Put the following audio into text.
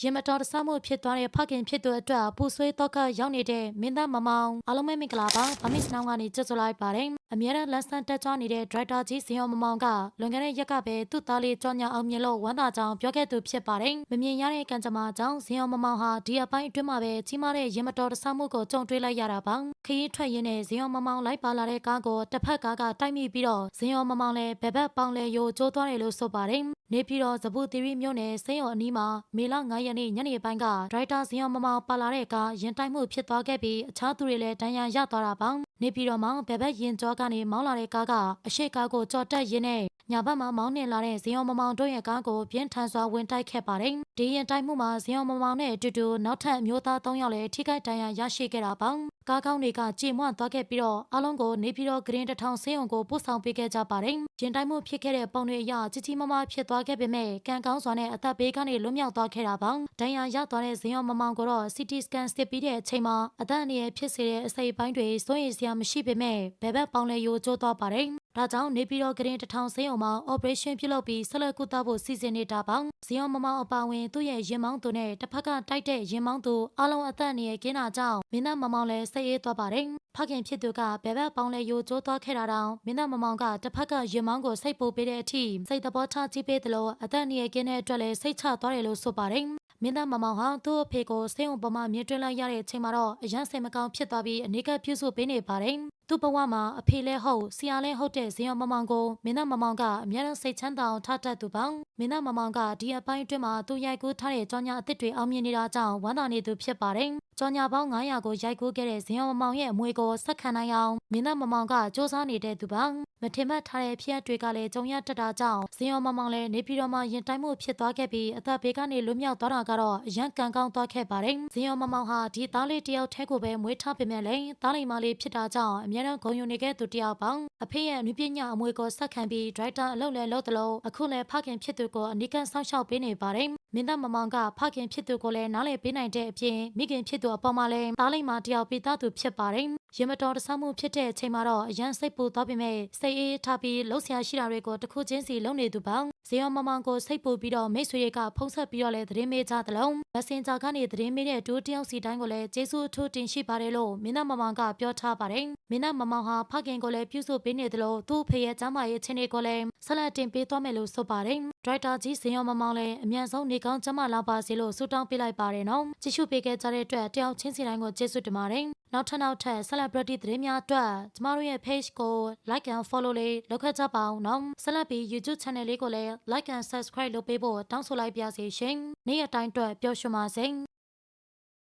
ရင်မတော်တဆမှုဖြစ်သွားတဲ့ဖခင်ဖြစ်သူအတွက်ပူဆွေးတော့ကရောက်နေတဲ့မင်းသားမမောင်အားလုံးပဲမင်္ဂလာပါဗမစ်စနောင်းကနေကြိုဆိုလိုက်ပါတယ် အများနဲ့လက်ဆန်တက်ကြွနေတဲ့ဒရိုက်တာကြီးဇင်ယောမမောင်ကလွန်ခဲ့တဲ့ရက်ကပဲသူ့သားလေးကြောင်ညာအောင်မြင်လို့ဝမ်းသာကြောင်းပြောခဲ့သူဖြစ်ပါတယ်မမြင်ရတဲ့ကံကြမ္မာကြောင့်ဇင်ယောမမောင်ဟာဒီအပိုင်းအတွင်းမှာပဲကြီးမားတဲ့ရင်မတော်တဆမှုကိုကြုံတွေ့လိုက်ရတာပါခရီးထွက်ရင်းနဲ့ဇင်ယောမမောင်လိုက်ပါလာတဲ့ကားကိုတစ်ဖက်ကားကတိုက်မိပြီးတော့ဇင်ယောမမောင်လည်းဘက်ဘက်ပေါင်လဲယိုကျိုးသွားတယ်လို့ဆိုပါတယ်နေပြည်တော်ဇပူတီရီမြို့နယ်စိန်ရော်အနီးမှာမေလ9ရက်နေ့ညနေပိုင်းကဒရိုက်တာဇင်ယောမမောင်ပါလာတဲ့ကားရင်တိုက်မှုဖြစ်သွားခဲ့ပြီးအခြားသူတွေလည်းဒဏ်ရာရသွားတာပါနေပြည်တော်မှာဘယ်ဘက်ရင်ကျော်ကနေမောင်းလာတဲ့ကားကအရှိကားကိုကြော်တက်ရင်းနဲ့ညာဘက်မှာမောင်းနှင်လာတဲ့ဇင်ယောမမောင်တို့ရဲ့ကားကိုပြင်းထန်စွာဝင်တိုက်ခဲ့ပါတယ်ဒီရင်တိုက်မှုမှာဇင်ယောမမောင်နဲ့အတူတူနောက်ထပ်အမျိုးသား၃ယောက်လည်းထိခိုက်ဒဏ်ရာရရှိခဲ့တာပါ ကားကောင်းတွေကကြေမွသွားခဲ့ပြီးတော့အလုံးကိုနေပြည်တော်ဂရင်းတစ်ထောင်ဆေးရုံကိုပို့ဆောင်ပေးခဲ့ကြပါတယ်ရင်တိုက်မှုဖြစ်ခဲ့တဲ့ပုံတွေအရကြီးကြီးမားမားဖြစ်သွားခဲ့ပေမဲ့ကံကောင်းစွာနဲ့အသက်ဘေးကနေလွတ်မြောက်သွားခဲ့တာပါဒဏ်ရာရသွားတဲ့ဇင်ယောမမောင်ကိုတော့ CT scan စစ်ပြီးတဲ့အချိန်မှာအသက်အန္တရာယ်ဖြစ်စေတဲ့အစိပ်ပိုင်းတွေစိုးရိမ်စရာမရှိပေမဲ့ဘယ်ဘက်ပေါင်လဲယိုကျိုးသွားပါတယ် ဒါကြောင့်နေပြည်တော်ဂရင်တထောင်ဆေးရုံမှာ operation ပြုလုပ်ပြီးဆက်လက်ကုသဖို့စီစဉ်နေတာပါ။ဇီယောမမောင်အပါဝင်သူ့ရဲ့ရင်မောင်းသူနဲ့တစ်ဖက်ကတိုက်တဲ့ရင်မောင်းသူအလုံးအသက်အန္တရာယ်ကင်းတာကြောင့်မင်းသားမမောင်လည်းစိတ်အေးသွားပါတယ်။ဖခင်ဖြစ်သူကဘယ်ဘက်ပေါင်းလဲယိုကျိုးသွားခဲ့တာတောင်မင်းသားမမောင်ကတစ်ဖက်ကရင်မောင်းကိုစိတ်ပိုပေးတဲ့အထိစိတ်သဘောထားကြည့်ပေးသလိုအသက်အန္တရာယ်ကင်းတဲ့အတွက်လည်းစိတ်ချသွားတယ်လို့ဆိုပါတယ်။မင်းသားမမောင်ဟာသူ့အဖေကိုစိတ်ုံပေါ်မှာမြင်တွေ့လိုက်ရတဲ့အချိန်မှာတော့အရန်စိတ်မကောင်းဖြစ်သွားပြီးအနိကပြုစုပေးနေပါတယ်။ သူ့ဘဝမှာအဖေလဲဟုတ်ဆရာလဲဟုတ်တဲ့ဇင်ယောမမောင်ကိုမင်းသားမမောင်ကအများနဲ့စိတ်ချမ်းသာအောင်ထားတတ်သူပါ။မင်းသားမမောင်ကဒီအပိုင်းအတွင်းမှာသူရိုက်ကူးထားတဲ့ကြောင်ညာအစ်စ်တွေအောင်မြင်နေတာကြောင့်ဝမ်းသာနေသူဖြစ်ပါတယ်။ကြောင်ညာပေါင်း900ကိုရိုက်ကူးခဲ့တဲ့ဇင်ယောမမောင်ရဲ့အမွေကိုဆက်ခံနိုင်အောင် မင်းသားမမောင်ကစ조사နေတဲ့သူပါ။မထင်မှတ်ထားတဲ့ဖြစ်ရပ်တွေကလည်းကြုံရတတ်တာကြောင့်ဇင်ယောမမောင်လည်းနေပြည်တော်မှာရင်တိုင်းမှုဖြစ်သွားခဲ့ပြီးအသက်ဘေးကနေလွတ်မြောက်သွားတာကတော့အရန်ကံကောင်းသွားခဲ့ပါတယ်။ဇင်ယောမမောင်ဟာဒီသားလေးတယောက်ထဲကိုပဲမွေးထားပေမဲ့လည်းသားလိမ္မာလေးဖြစ်တာကြောင့်အများနဲ့ဂုဏ်ယူနေခဲ့သူတယောက်ပါ။အဖေရဲ့နုပညာအမွေကိုဆက်ခံပြီးဒရိုက်တာအလုပ်လည်းလုပ်တယ်လို့အခုလည်းဖခင်ဖြစ်သူကိုအနိကဆောက်ရှောက်ပေးနေပါတယ်။မင်းသားမမောင်ကဖခင်ဖြစ်သူကိုလည်းနားလည်ပေးနိုင်တဲ့အပြင်မိခင်ဖြစ်သူအပေါ်မှာလည်းသားလိမ္မာတယောက်ပေးသားသူဖြစ်ပါတယ်။ရင်မတော်တဆမှုဖြစ်တဲ့အချိန်မှာတော့အရန်စိတ်ပူသွားပေမဲ့စိတ်အေးထားပြီးလှုပ်ရှားရှိတာတွေကိုတစ်ခုချင်းစီလုပ်နေသူပါ။ဇေယောမမောင်ကိုစိတ်ပူပြီးတော့မိတ်ဆွေတွေကဖုံးဆက်ပြီးတော့လည်းသတင်းမေးကြသလုံးမက်ဆင်ဂျာကနေသတင်းမေးတဲ့တူတယောက်စီတိုင်းကိုလည်းကျေးဇူးအထူးတင်ရှိပါတယ်လို့မင်းသားမမောင်ကပြောထားပါတယ်။မင်းသားမမောင်ဟာဖခင်ကိုလည်းပြုစုပေးနေသလိုသူ့ဖေရဲ့ကျမ်းမာရေးချင်းတွေကိုလည်း ဆက်လက်တင်ပေးသွားမယ်လို့ဆိုပါတယ်။ဒရိုက်တာကြီးဇေယောမမောင်လည်းအမြန်ဆုံးနေကောင်းကျမ်းမာလာပါစေလို့ဆုတောင်းပေးလိုက်ပါတယ်နော်။ကြည့်ရှုပေးခဲ့ကြတဲ့အတွက်တယောက်ချင်းစီတိုင်းကိုကျေးဇူးတင်ပါတယ်။နောက်ထပ်နောက်ထပ် celebrity သတင်းများအတွက်ကျမတို့ရဲ့ page ကို like and follow လေးလုပ်ခဲ့ကြပါအောင်နော်ဆက်လက်ပြီး YouTube channel လေးကိုလည်း like and subscribe လုပ်ပေးဖို့တောင်းဆိုလိုက်ပါရစေရှင်နေ့ရက်တိုင်းအတွက်ပျော်ရွှင်ပါစေ